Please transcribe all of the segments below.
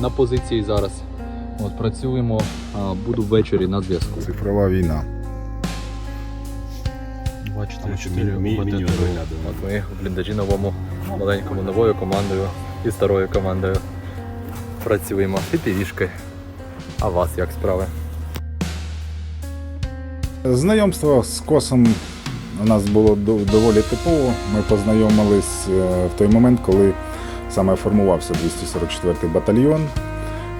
на позиції зараз. От, працюємо, а, буду ввечері на зв'язку. Цифрова війна. Бачите, Там чотири мі- мі- ОБТ. меню виглядає. От ми в бліндажі новому, маленькому, новою командою і старою командою працюємо. І півішки. А вас як справи? Знайомство з косом у нас було доволі типово. Ми познайомились е, в той момент, коли саме формувався 244-й батальйон.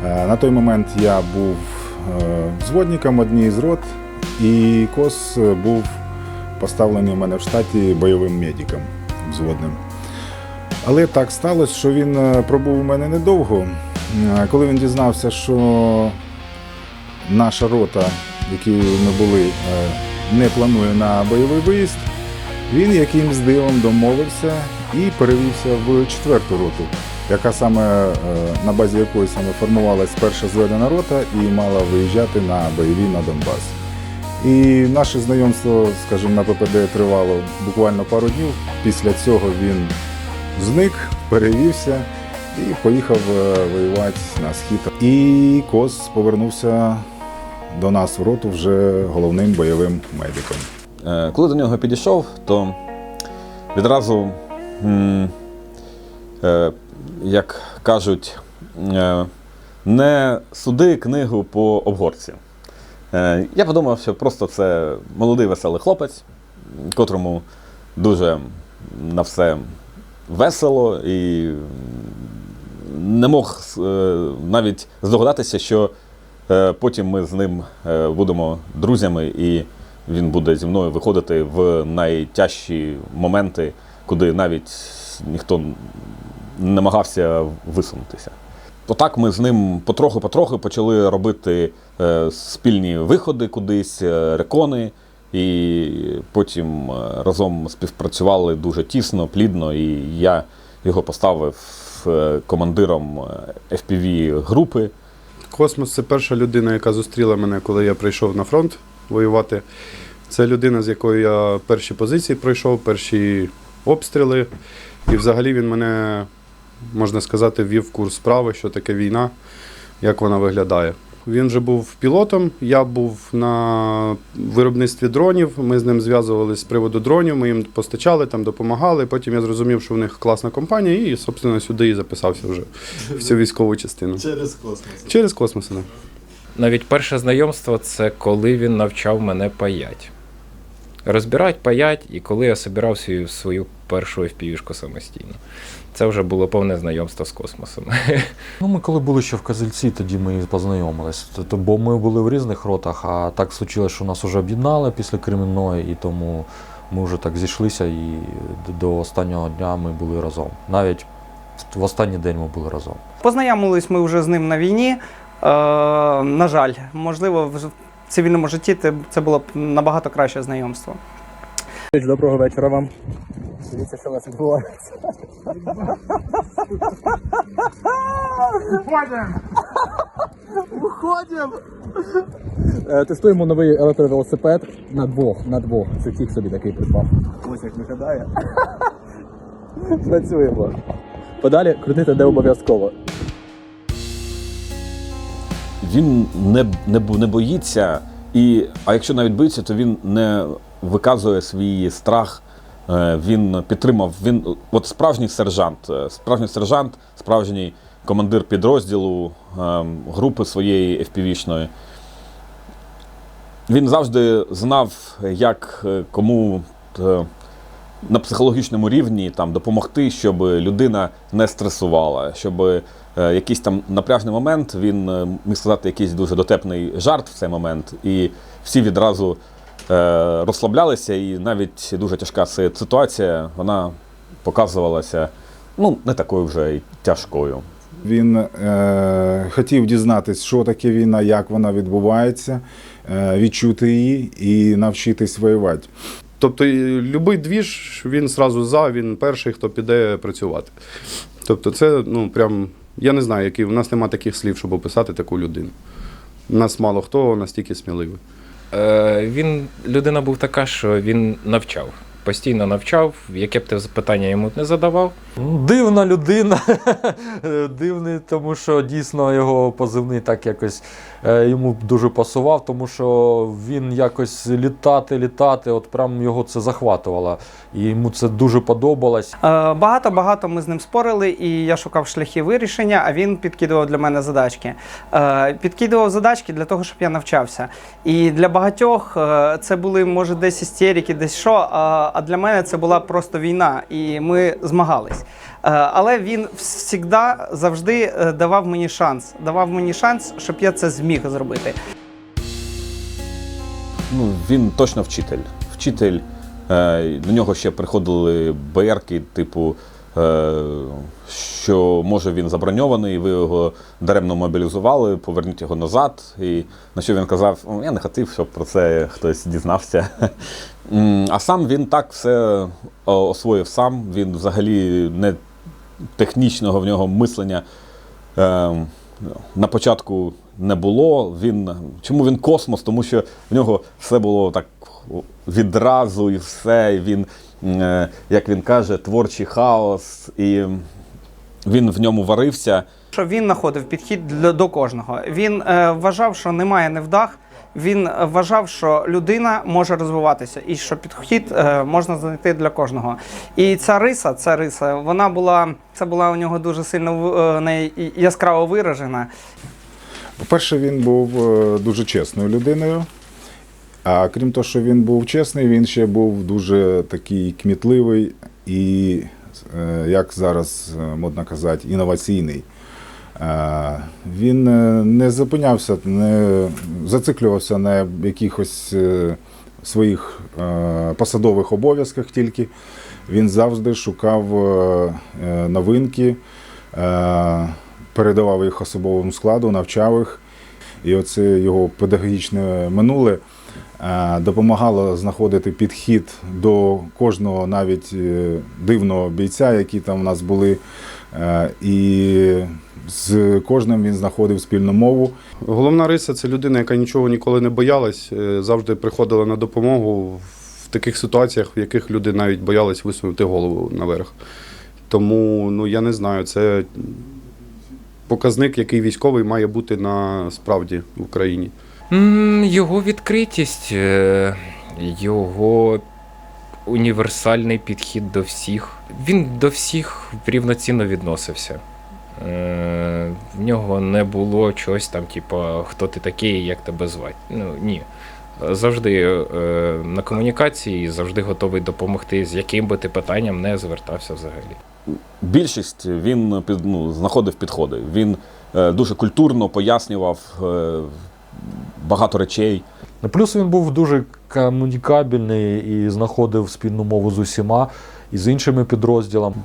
Е, На той момент я був е, взводником однієї з рот, і кос був поставлений у мене в штаті бойовим медиком взводним. Але так сталося, що він е, пробув у мене недовго. Коли він дізнався, що наша рота, в якій ми були, не планує на бойовий виїзд, він якимсь дивом домовився і перевівся в четверту роту, яка саме е, на базі якої саме формувалась перша зведена рота і мала виїжджати на бойові на Донбас. І наше знайомство, скажімо, на ППД тривало буквально пару днів. Після цього він зник, перевівся і поїхав е, воювати на схід. І Кос повернувся до нас в роту вже головним бойовим медиком. Е, Коли до нього підійшов, то відразу, як кажуть, е, не суди книгу по обгорці. Е, Я подумав, що просто це молодий веселий хлопець, котрому дуже на все весело і не мог е, навіть здогадатися, що е, потім ми з ним е, будемо друзями, і він буде зі мною виходити в найтяжчі моменти, куди навіть ніхто не намагався висунутися. Отак ми з ним потроху-потроху почали робити е, спільні виходи кудись, е, рекони, і потім е, разом співпрацювали дуже тісно, плідно, і я його поставив командиром FPV групи. Космос це перша людина, яка зустріла мене, коли я прийшов на фронт воювати. Це людина, з якою я перші позиції пройшов, перші обстріли. І взагалі він мене, можна сказати, ввів в курс справи, що таке війна, як вона виглядає. Він вже був пілотом, я був на виробництві дронів. Ми з ним зв'язувалися з приводу дронів, ми їм постачали, там допомагали. Потім я зрозумів, що в них класна компанія, і, собственно, сюди і записався вже в цю військову частину. Через космос. Через космос, так. Навіть перше знайомство це коли він навчав мене паять. Розбирать, паять, і коли я собирав свою, свою першу FPV-шку самостійно. Це вже було повне знайомство з космосом. Ну, ми коли були ще в Козельці, тоді ми познайомились. Тобто, бо ми були в різних ротах, а так случилось, що нас вже об'єднали після Кремінної, і тому ми вже так зійшлися, і до останнього дня ми були разом. Навіть в останній день ми були разом. Познайомились ми вже з ним на війні. Е, на жаль, можливо, в цивільному житті це- було б набагато краще знайомство. Доброго вечора вам. Дивіться, що у вас відбувається. Е, Тестуємо новий електровелосипед на двох, на двох. Це тік собі такий придбав. Ось як виглядає. Працюємо. Подалі крутити не обов'язково. Він не, не, не боїться, і, а якщо навіть боїться, то він не виказує свій страх. Е, Він підтримав. Він от справжній сержант, е, справжній сержант, справжній командир підрозділу е, групи своєї FPV-шної. Він завжди знав, як е, кому на психологічному рівні там допомогти, щоб людина не стресувала, щоб е, якийсь там напряжний момент він е, міг сказати якийсь дуже дотепний жарт в цей момент, і всі відразу е, розслаблялися, і навіть дуже тяжка ситуація вона показувалася ну, не такою вже й тяжкою. Він е, хотів дізнатись, що таке війна, як вона відбувається, е, відчути її і навчитись воювати. Тобто будь-який двіж, він зразу за, він перший, хто піде працювати. Тобто, це ну прям. Я не знаю, які у нас немає таких слів, щоб описати таку людину. У нас мало хто настільки сміливий. Е, він людина був така, що він навчав. постійно навчав, яке б ти питання йому не задавав. Дивна людина. Дивний, тому що дійсно його позивний так якось е, йому дуже пасував, тому що він якось літати, літати, от прям його це захватувало. І йому це дуже подобалось. Е, Багато-багато ми з ним спорили, і я шукав шляхи вирішення, а він підкидував для мене задачки. Е, Підкидував задачки для того, щоб я навчався. І для багатьох е, це були, може, десь істерики, десь що. А для мене це була просто війна, і ми змагались. Е, Але він завжди завжди е, давав мені шанс. Давав мені шанс, щоб я це зміг зробити. Ну, він точно вчитель. Вчитель. Е, до нього ще приходили БРки, типу, що може він заброньований, ви його даремно мобілізували, поверніть його назад. І на що він казав, я не хотів, щоб про це хтось дізнався. А сам він так все освоїв сам. Він взагалі не технічного в нього мислення. Е, на початку не було. Він, чому він космос? Тому що в нього все було так відразу і все. Він, е, як він каже, творчий хаос. І він в ньому варився. що він знаходив підхід для, до кожного. Він е, вважав, що немає невдах. Він е, вважав, що людина може розвиватися, і що підхід е, можна знайти для кожного. І ця риса, ця риса, вона була це була у нього дуже сильно е, яскраво виражена. По-перше, він був е, дуже чесною людиною. А крім того, що він був чесний, він ще був дуже такий кмітливий і, е, як зараз е, модно казати, інноваційний. Е, Він не зупинявся, не зациклювався на якихось своїх посадових обов'язках тільки. Він завжди шукав новинки, передавав їх особовому складу, навчав їх. І оце його педагогічне минуле допомагало знаходити підхід до кожного навіть е, дивного бійця, які там у нас були. Е, І з кожним він знаходив спільну мову. Головна риса це людина, яка нічого ніколи не боялась, е, завжди приходила на допомогу в таких ситуаціях, в яких люди навіть боялись висунути голову наверх. Тому ну я не знаю, це показник, який військовий має бути на справді в Україні. Його відкритість, е, його універсальний підхід до всіх. Він до всіх рівноцінно відносився. Е, В нього не було чогось там, типу, хто ти такий, як тебе звати. Ну, ні. Завжди е, на комунікації, завжди готовий допомогти, з яким би ти питанням не звертався взагалі. Більшість він ну, знаходив підходи. Він дуже культурно пояснював багато речей. Ну, Плюс він був дуже комунікабельний і знаходив спільну мову з усіма і з іншими підрозділами.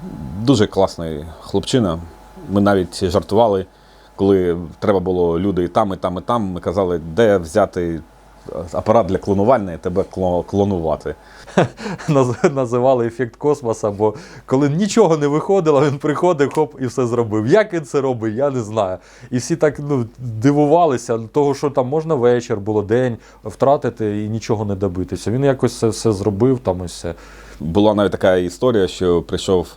Дуже класний хлопчина. Ми навіть жартували, коли треба було люди і там, і там, і там. Ми казали, де взяти апарат для клонування і тебе клонувати. Називали ефект космоса, бо коли нічого не виходило, він приходив, хоп, і все зробив. Як він це робить, я не знаю. І всі так ну, дивувалися, того, що там можна вечір, було день втратити і нічого не добитися. Він якось це все зробив там і все. Була навіть така історія, що прийшов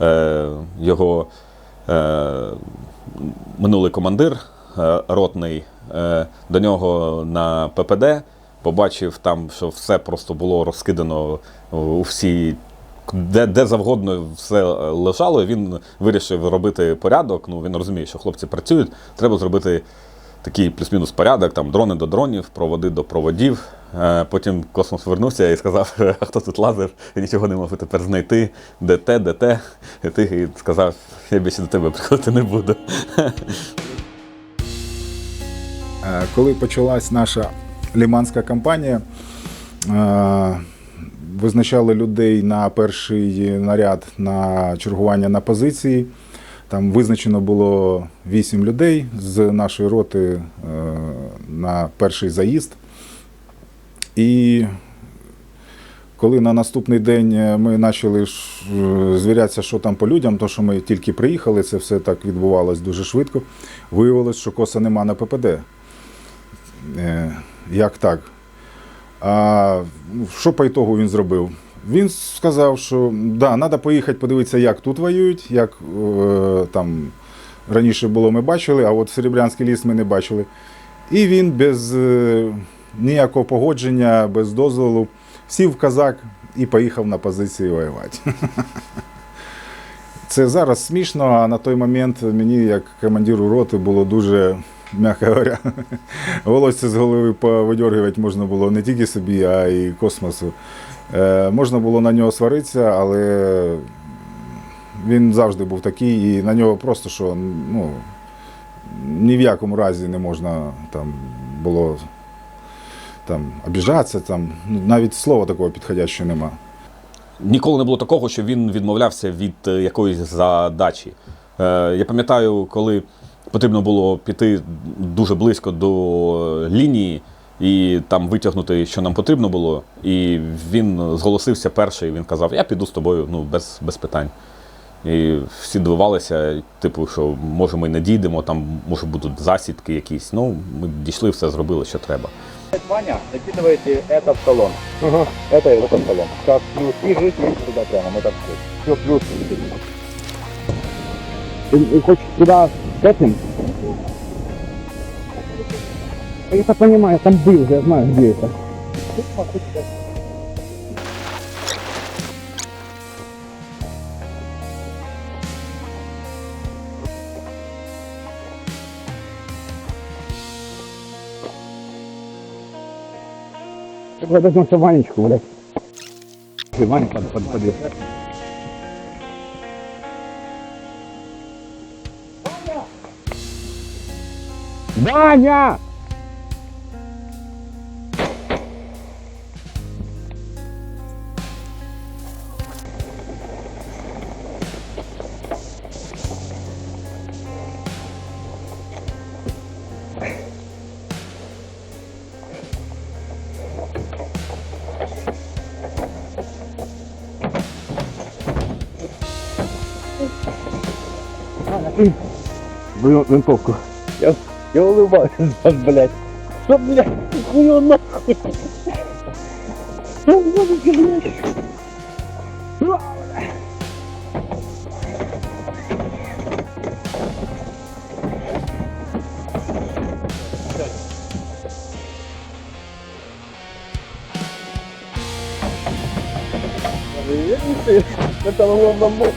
е, його е, минулий командир е, ротний е, до нього на ППД, побачив там, що все просто було розкидано у всі. Де, де завгодно все лежало, він вирішив робити порядок. Ну він розуміє, що хлопці працюють. Треба зробити такий плюс-мінус порядок, там дрони до дронів, проводи до проводів. Е, Потім космос вернувся і сказав, хто тут лазив, я нічого не можу тепер знайти, де те, де те. І ти сказав, я більше до тебе приходити не буду. Е, Коли почалась наша ліманська кампанія, е, визначали людей на перший наряд на чергування на позиції. Там визначено було 8 людей з нашої роти е, на перший заїзд. І коли на наступний день ми почали звірятися, що там по людям, то що ми тільки приїхали, це все так відбувалось дуже швидко. Виявилось, що коса нема на ППД. Е, Як так? А ну, що по ітогу він зробив? Він сказав, що да, треба поїхати подивитися, як тут воюють, як е, там раніше було, ми бачили, а от Серебрянський ліс ми не бачили. І він без е, ніякого погодження, без дозволу сів в казак і поїхав на позиції воювати. Це зараз смішно, а на той момент мені, як командиру роти, було дуже, м'яко говоря, волосся з голови повидьоргувати можна було не тільки собі, а й космосу. Е, можна було на нього сваритися, але він завжди був такий, і на нього просто що ну, ні в якому разі не можна там було там, обіжатися, там, ну, навіть слова такого підходящого нема. Ніколи не було такого, що він відмовлявся від е, якоїсь задачі. Е, я пам'ятаю, коли потрібно було піти дуже близько до лінії і там витягнути, що нам потрібно було. І він зголосився перший, він казав, я піду з тобою, ну, без, без питань. І всі дивувалися, типу, що може ми не дійдемо, там може будуть засідки якісь. Ну, ми дійшли, все зробили, що треба. Ваня, закидываете это в колонн. Это и в этот колонн. Как плюс. И жить едете туда прямо, мы так Все, плюс. Ты, ты хочешь туда с этим? Я понимаю, там был, я знаю, где это. Тогда возьмемся Ванечку, блядь. И Ваня под, под, Подвес. Ваня! Блин, винтовку. Я, я улыбаюсь, блядь. Что, блядь, хуё нахуй? Что, блядь, блядь? Это ломно мозг.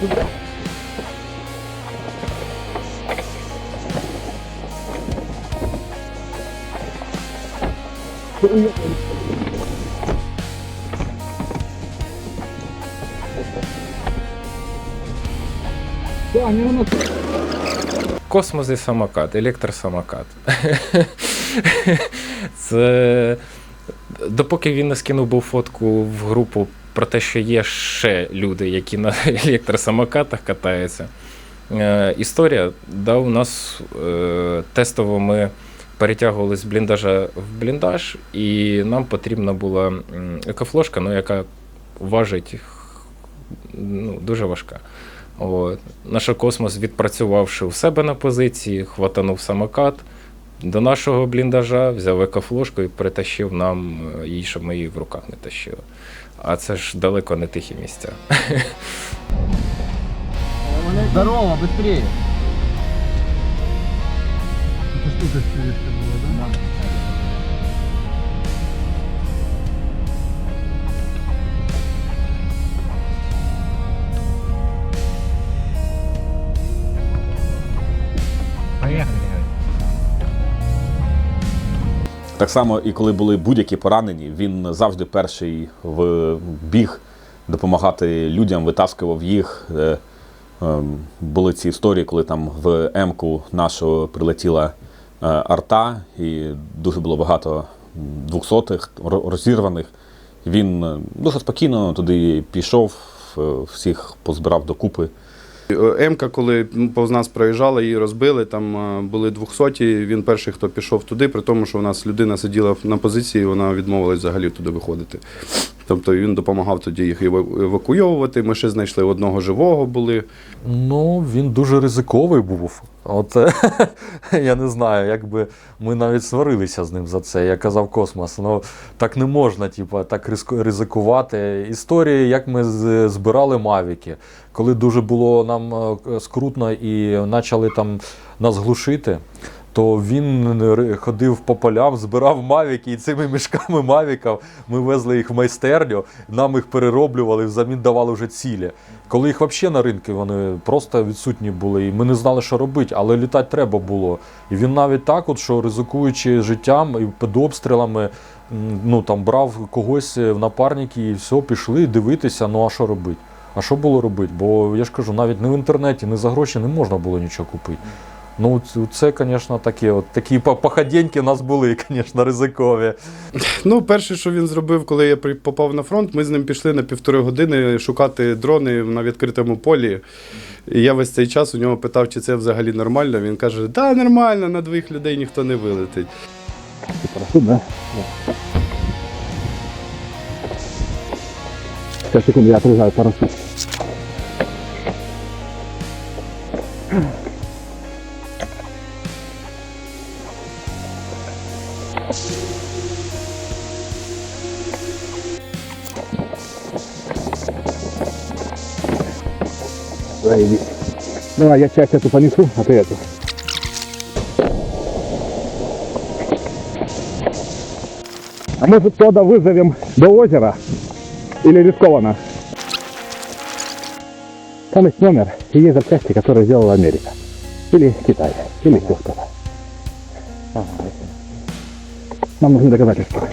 Космос і самокат, електросамокат. Це допоки він не скинув був фотку в групу про те, що є ще люди, які на електросамокатах катаються. Е, історія, да, у нас е, тестово ми перетягували з бліндажа в бліндаж, і нам потрібна була екофлошка, ну, яка важить ну, дуже важка. От. Наш космос, відпрацювавши у себе на позиції, хватанув самокат до нашого бліндажа, взяв екофлошку і притащив нам е, її, щоб ми її в руках не тащили. А це ж далеко не тихі місця. Здорово, быстрее. Так само, і коли були будь-які поранені, він завжди перший в біг допомагати людям, витаскував їх. Е, е, Були ці історії, коли там в М-ку нашу прилетіла арта, і дуже було багато двохсотих розірваних. Він е, дуже спокійно туди пішов, е, всіх позбирав докупи. Емка, коли повз нас проїжджала, її розбили, там е, були 200, він перший, хто пішов туди, при тому, що у нас людина сиділа на позиції, вона відмовилась взагалі туди виходити. Тобто він допомагав тоді їх евакуйовувати. Ми ще знайшли одного живого були. Ну, він дуже ризиковий був. От я не знаю, якби ми навіть сварилися з ним за це. Я казав космос. Ну так не можна, типу, так ризику- ризикувати. Історії, як ми збирали мавіки, коли дуже було нам е, скрутно і почали там нас глушити. То він ходив по полям, збирав мавіки, і цими мішками мавіків ми везли їх в майстерню, нам їх перероблювали, взамін давали вже цілі. Коли їх взагалі на ринку вони просто відсутні були, і ми не знали, що робити, але літати треба було. І він навіть так, от, що ризикуючи життям і під обстрілами, ну там брав когось в напарники і все, пішли дивитися, ну а що робити? А що було робити? Бо я ж кажу, навіть не в інтернеті, не за гроші не можна було нічого купити. Ну, це, звісно, такі, от, такі по- походеньки у нас були, звісно, ризикові. Ну, перше, що він зробив, коли я попав на фронт, ми з ним пішли на півтори години шукати дрони на відкритому полі. І я весь цей час у нього питав, чи це взагалі нормально. Він каже: да, нормально, на двох людей ніхто не вилетить. Парашют, да? Сейчас, секунду, я отрезаю парашют. Давай, иди. Давай, я часть эту понесу, а ты эту. А может сода вызовем до озера? Или рискованно? Там есть номер и есть запчасти, которые сделала Америка. Или Китай. Или кто то Нам нужны доказательства.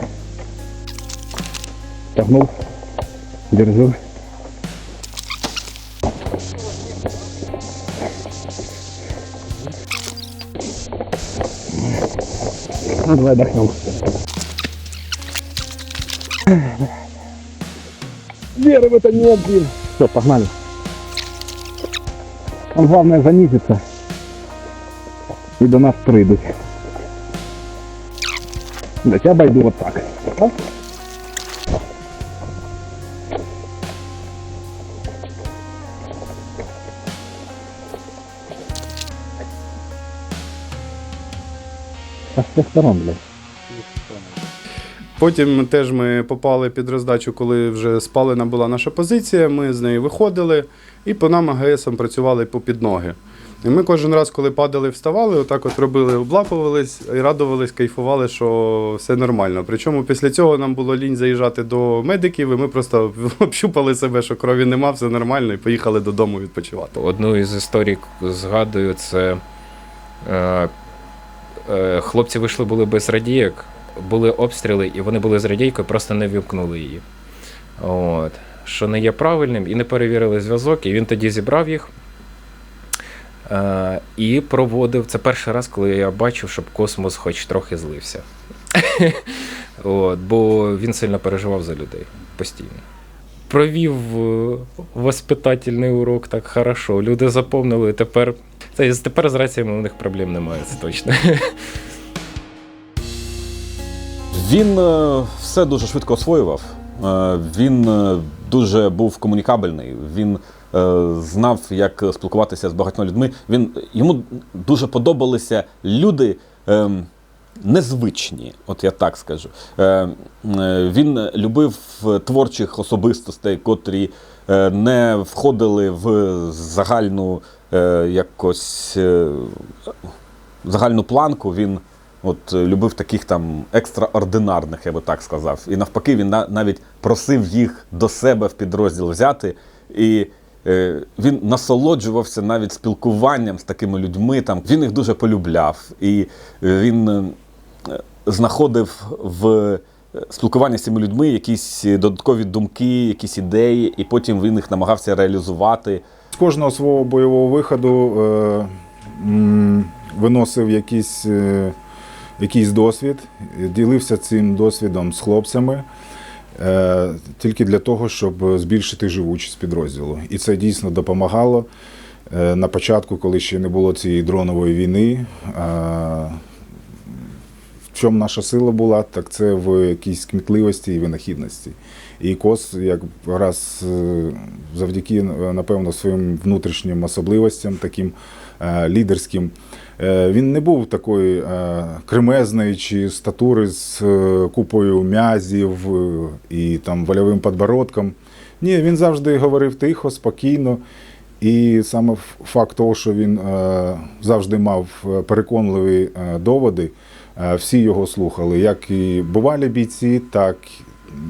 Тягнул. Держу. Ну, давай отдохнем. Веры в это нет, блин. Все, погнали. Там главное занизиться. И до нас прыгать. Да я обойду вот так. Оп. Со всех сторон, блядь. Потім теж ми попали під роздачу, коли вже спалена була наша позиція. Ми з неї виходили і по нам АГСом працювали по під ноги. І ми кожен раз, коли падали, вставали, отак от робили, облапувались і радувались, кайфували, що все нормально. Причому після цього нам було лінь заїжджати до медиків, і ми просто общупали себе, що крові нема, все нормально, і поїхали додому відпочивати. Одну із історій згадую, це е, хлопці вийшли були без радійок, були обстріли, і вони були з радійкою, просто не вімкнули її. От. Що не є правильним, і не перевірили зв'язок, і він тоді зібрав їх. Е, і проводив. Це перший раз, коли я бачив, щоб космос хоч трохи злився. От, бо він сильно переживав за людей постійно. Провів е, воспитательний урок так хорошо. Люди заповнили. Тепер, це, тепер з раціями у них проблем немає, це точно. Він е, все дуже швидко освоював. Е, Він е, дуже був комунікабельний. Він знав, як спілкуватися з багатьма людьми. Він йому дуже подобалися люди. ем, Незвичні, от я так скажу. Він любив творчих особистостей, котрі не входили в загальну якось е, загальну планку. Він От е, любив таких там екстраординарних, я би так сказав. І навпаки, він навіть просив їх до себе в підрозділ взяти. І е, він насолоджувався навіть спілкуванням з такими людьми. Там він їх дуже полюбляв. І е, він е, знаходив в е, спілкуванні з цими людьми якісь додаткові думки, якісь ідеї, і потім він їх намагався реалізувати. Кожного свого бойового виходу е, виносив якийсь, е, якийсь досвід, ділився цим досвідом з хлопцями. е, Тільки для того, щоб збільшити живучість підрозділу. І це дійсно допомагало. На початку, коли ще не було цієї дронової війни, чому наша сила була, так це в якійсь кмітливості і винахідності. І Кос, як раз е, завдяки, е, напевно, своїм внутрішнім особливостям, таким е, лідерським, він не був такої кремезної чи статури з купою м'язів і там вольовим подбородком. Ні, він завжди говорив тихо, спокійно. І саме факт того, що він завжди мав переконливі доводи, всі його слухали, як і бувалі бійці, так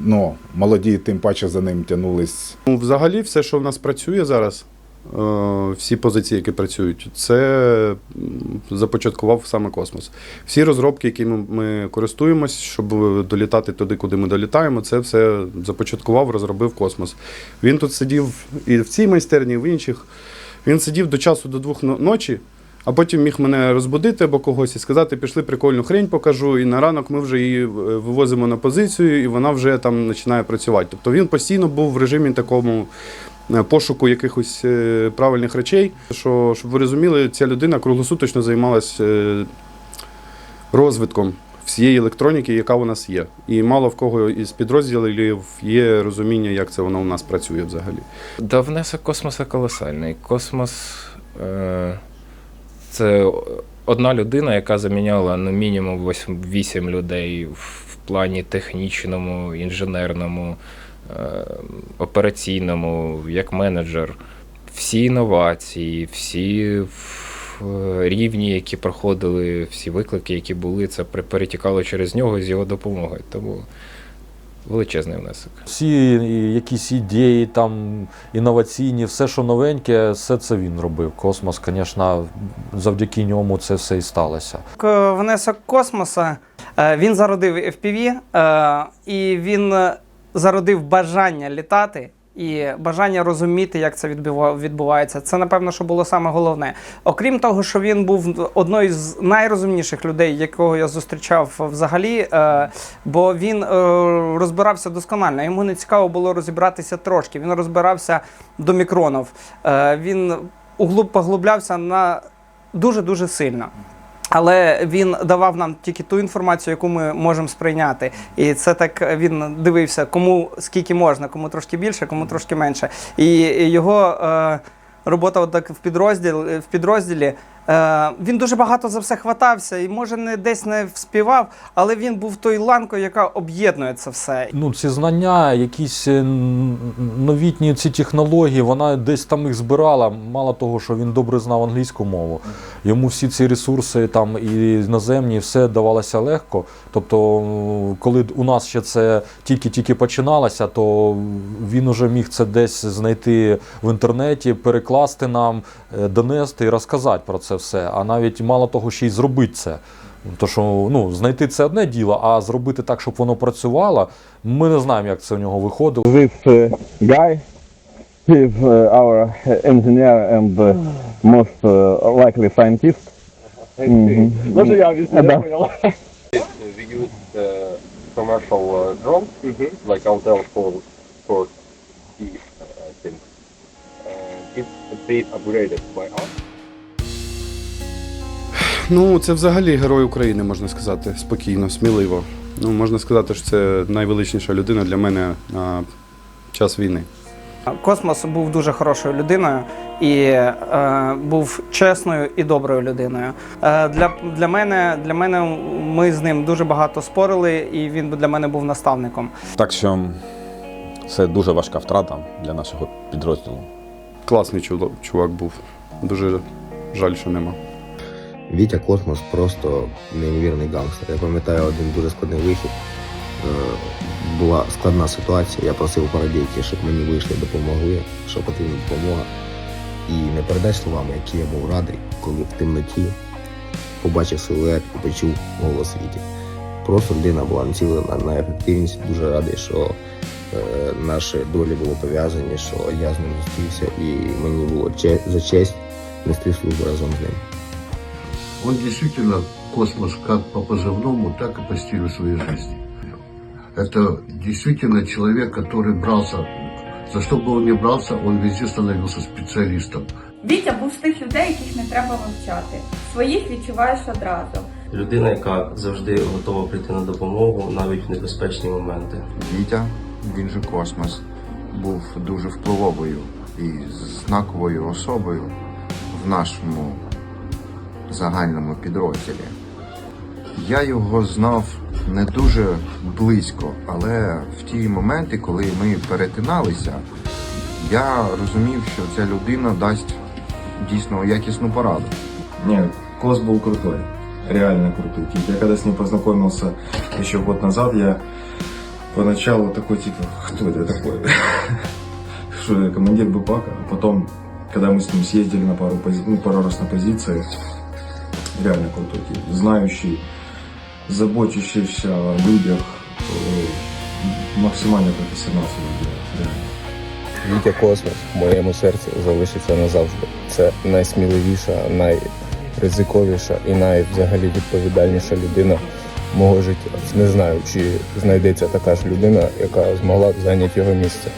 ну, молоді, тим паче за ним тягнулись. Ну, взагалі, все, що в нас працює зараз, е, всі позиції, які працюють, це започаткував саме космос. Всі розробки, якими ми користуємось, щоб долітати туди, куди ми долітаємо, це все започаткував, розробив космос. Він тут сидів і в цій майстерні, і в інших. Він сидів до часу до двох ночі. А потім міг мене розбудити або когось і сказати, пішли прикольну хрень покажу. І на ранок ми вже її е, вивозимо на позицію, і вона вже там починає працювати. Тобто він постійно був в режимі такому е, пошуку якихось е, правильних речей. Що, щоб ви розуміли, ця людина круглосуточно займалась е, розвитком всієї електроніки, яка у нас є. І мало в кого із підрозділів є розуміння, як це воно у нас працює взагалі. Да, внесок космоса колосальний. Космос е, це одна людина, яка заміняла ну, мінімум 8, 8 людей в плані технічному, інженерному, е, операційному, як менеджер. Всі інновації, всі в- рівні, які проходили, всі виклики, які були, це перетікало через нього з його допомогою. Тому величезний внесок. Всі якісь ідеї, там інноваційні, все, що новеньке, все це він робив. Космос, звісно, завдяки ньому це все і сталося. Внесок космоса. е, Він зародив FPV, е, і він е, зародив бажання літати. І бажання розуміти, як це відбува- відбувається. Це, напевно, що було саме головне. Окрім того, що він був одною з найрозумніших людей, якого я зустрічав взагалі, е, бо він е, розбирався досконально. Йому не цікаво було розібратися трошки. Він розбирався до мікронів. Е, він углуб поглублявся на дуже-дуже сильно. Але він давав нам тільки ту інформацію, яку ми можемо сприйняти. І це так він дивився, кому скільки можна, кому трошки більше, кому трошки менше. І його е, робота так в підрозділ, в підрозділі. Е, він дуже багато за все хватався і може не десь не вспівав, але він був тою ланкою, яка об'єднує це все. Ну, ці знання, якісь е, новітні ці технології, вона десь там їх збирала. Мало того, що він добре знав англійську мову. Йому всі ці ресурси там і іноземні, все давалося легко. Тобто, коли у нас ще це тільки-тільки починалося, то він уже міг це десь знайти в інтернеті, перекласти нам, е, донести і розказати про це все. А навіть мало того, ще й зробити це. То що ну, знайти це одне діло, а зробити так, щоб воно працювало, ми не знаємо, як це у нього виходило. This uh, guy is uh, our engineer and uh, most uh, likely scientist. Може я об'ясню. We use uh, commercial uh, drones, like Autel for for E, uh, I think. Uh, it's a bit upgraded by us. Ну, це взагалі герой України, можна сказати, спокійно, сміливо. Ну, можна сказати, що це найвеличніша людина для мене на час війни. Космос був дуже хорошою людиною і е, був чесною і доброю людиною. Е, для, для, мене, для мене ми з ним дуже багато спорили, і він для мене був наставником. Так що це дуже важка втрата для нашого підрозділу. Класний чувак був. Дуже жаль, що нема. Вітя Космос просто неймовірний гангстер. Я пам'ятаю один дуже складний вихід. Е, Була складна ситуація. Я просив парадійки, щоб мені вийшли, допомогли, що потрібна допомога. І не передай словами, які я був радий, коли в темноті побачив силует і почув голос Віті. Просто людина була націлена на ефективність. Дуже радий, що е, наші долі були пов'язані, що я з ним зустрівся, і мені було за честь нести службу разом з ним. Он действительно космос как по позывному, так и по стилю своей жизни. Это действительно человек, который брался, за что бы он ни брался, он везде становился специалистом. Вітя був з тих людей, яких не треба вивчати. Своїх відчуваєш одразу. людина, яка завжди готова прийти на допомогу навіть в небезпечні моменти. Вітя, він же Космос, був дуже впливовою і знаковою особою в нашому загальному підрозділі. Я його знав не дуже близько, але в ті моменти, коли ми перетиналися, я розумів, що ця людина дасть дійсно якісну пораду. Не, Кос был крутой. Реально крутой тип. Я когда с ним познакомился еще год назад, я поначалу такой типа, кто это такой? Что я командир БПАКа. А потом, когда мы с ним съездили на пару, пози- ну, пару раз на позиции, реально крутой тип. Знающий, о людях, максимально профессионал. Реально. Вітя Космос в моєму серці залишиться назавжди. Це найсміливіша, найризиковіша і найвзагалі відповідальніша людина мого життя. Не знаю, чи знайдеться така ж людина, яка змогла б зайняти його місце.